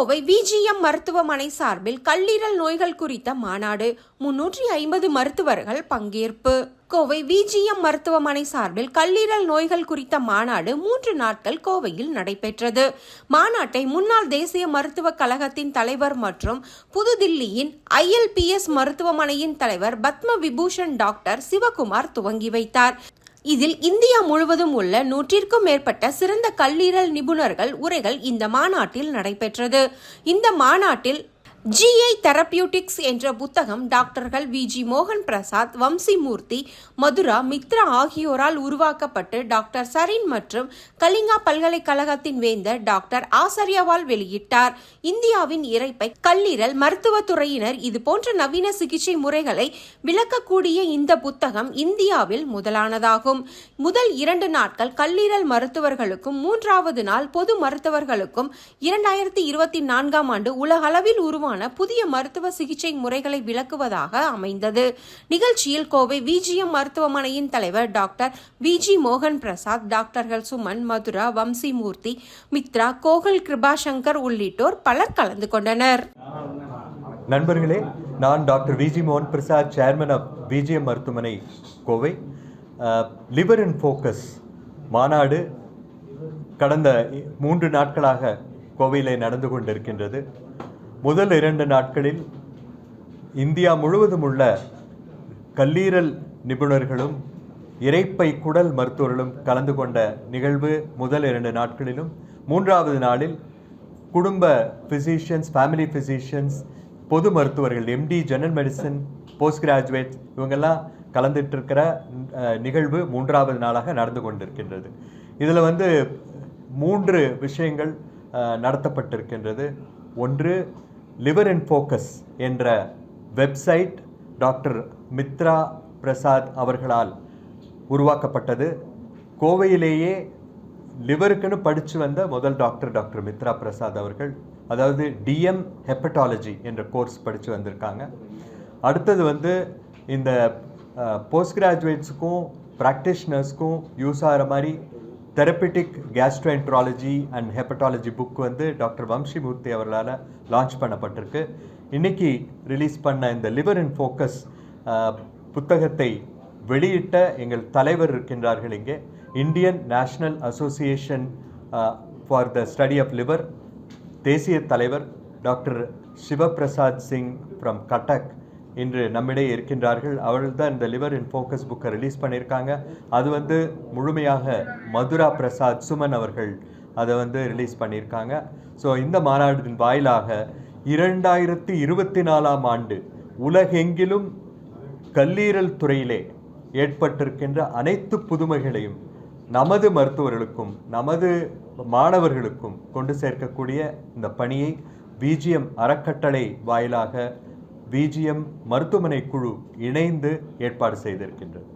Kovai VGM மருத்துவமனை சார்பில் கல்லீரல் நோய்கள் குறித்த மாநாடு. முன்னூற்றி ஐம்பது மருத்துவர்கள் பங்கேற்பு. கோவை விஜிஎம் மருத்துவமனை சார்பில் கல்லீரல் நோய்கள் குறித்த மாநாடு மூன்று நாட்கள் கோவையில் நடைபெற்றது. மாநாட்டை முன்னாள் தேசிய மருத்துவக் கழகத்தின் தலைவர் மற்றும் புதுதில்லியின் ஐஎல்பிஎஸ் மருத்துவமனையின் தலைவர் பத்ம விபூஷன் டாக்டர் சிவகுமார் துவங்கி வைத்தார். இதில் இந்தியா முழுவதும் உள்ள நூற்றிற்கும் மேற்பட்ட சிறந்த கல்லீரல் நிபுணர்கள் உரைகள் இந்த மாநாட்டில் நடைபெற்றது. இந்த மாநாட்டில் ஜிஐ தெரப்பியூட்டிக்ஸ் என்ற புத்தகம் டாக்டர்கள் வி. ஜி. மோகன் பிரசாத் வம்சிமூர்த்தி மதுரா மித்ரா ஆகியோரால் உருவாக்கப்பட்டு டாக்டர் சரின் மற்றும் கலிங்கா பல்கலைக்கழகத்தின் வேந்தர் டாக்டர் ஆசர்யவால் வெளியிட்டார். இந்தியாவின் இறைப்பை கல்லீரல் மருத்துவத்துறையினர் இது போன்ற நவீன சிகிச்சை முறைகளை விளக்கக்கூடிய இந்த புத்தகம் இந்தியாவில் முதலானதாகும். முதல் இரண்டு நாட்கள் கல்லீரல் மருத்துவர்களுக்கும் மூன்றாவது நாள் பொது மருத்துவர்களுக்கும் இரண்டாயிரத்தி இருபத்தி நான்காம் ஆண்டு உலகளவில் உருவான புதிய மருத்துவ சிகிச்சை முறைகளை விளக்குவதாக அமைந்தது. நிகழ்ச்சியில் கோவை விஜிஎம் மருத்துவமனையின் தலைவர் டாக்டர் விஜி மோகன் பிரசாத் டாக்டர்கள் சுமன் மதுரா வம்சிமூர்த்தி மித்ரா கோகுல் கிருபாசங்கர் உள்ளிட்டோர் பலர் கலந்து கொண்டனர். நண்பர்களே நான் டாக்டர் விஜி மோகன் பிரசாத் சேர்மன் ஆஃப் விஜிஎம் மருத்துவமனை கோவை. லிவர் இன் ஃபோக்கஸ் மாநாடு கடந்த மூன்று நாட்களாக கோவையில் நடந்து கொண்டிருக்கின்றது. முதல் இரண்டு நாட்களில் இந்தியா முழுவதும் உள்ள கல்லீரல் நிபுணர்களும் இரைப்பை குடல் மருத்துவர்களும் கலந்து கொண்ட நிகழ்வு முதல் இரண்டு நாட்களிலும். மூன்றாவது நாளில் குடும்ப ஃபிசிஷியன்ஸ் ஃபேமிலி ஃபிசிஷியன்ஸ் பொது மருத்துவர்கள் MD general medicine post graduate இவங்கெல்லாம் கலந்துட்டுருக்கிற நிகழ்வு மூன்றாவது நாளாக நடந்து கொண்டிருக்கின்றது. இதில் வந்து மூன்று விஷயங்கள் நடத்தப்பட்டிருக்கின்றது. ஒன்று லிவர் இன் ஃபோக்கஸ் என்ற வெப்சைட் டாக்டர் மித்ரா பிரசாத் அவர்களால் உருவாக்கப்பட்டது. கோவையிலேயே லிவருக்குன்னு படித்து வந்த முதல் டாக்டர் டாக்டர் மித்ரா பிரசாத் அவர்கள் அதாவது டிஎம் ஹெப்படாலஜி என்ற கோர்ஸ் படித்து வந்திருக்காங்க. அடுத்தது வந்து இந்த போஸ்ட் கிராஜுவேட்ஸுக்கும் ப்ராக்டிஷ்னர்ஸ்க்கும் யூஸ் ஆகிற மாதிரி therapeutic gastroenterology and hepatology book வந்து டாக்டர் வம்சிமூர்த்தி அவர்களால் லான்ச் பண்ணப்பட்டிருக்கு. இன்றைக்கி ரிலீஸ் பண்ண இந்த லிவர் இன் ஃபோக்கஸ் புத்தகத்தை வெளியிட்ட எங்கள் தலைவர் இருக்கின்றார்கள் இங்கே. Indian National Association for the Study of Liver தேசிய தலைவர் டாக்டர் சிவபிரசாத் சிங் ஃப்ரம் கட்டக் இன்று நம்மிடையே இருக்கின்றார்கள். அவர்கள் தான் இந்த லிவர் இன் ஃபோக்கஸ் புக்கை ரிலீஸ் பண்ணியிருக்காங்க. அது வந்து முழுமையாக மதுரா பிரசாத் சுமன் அவர்கள் அதை வந்து ரிலீஸ் பண்ணியிருக்காங்க. ஸோ இந்த மாநாட்டின் வாயிலாக இரண்டாயிரத்தி இருபத்தி நாலாம் ஆண்டு உலகெங்கிலும் கல்லீரல் துறையிலே ஏற்பட்டிருக்கின்ற அனைத்து புதுமைகளையும் நமது மருத்துவர்களுக்கும் நமது மாணவர்களுக்கும் கொண்டு சேர்க்கக்கூடிய இந்த பணியை பிஜிஎம் அறக்கட்டளை வாயிலாக பிஜிஎம் மருத்துவமனை குழு இணைந்து ஏற்பாடு செய்திருக்கின்றது.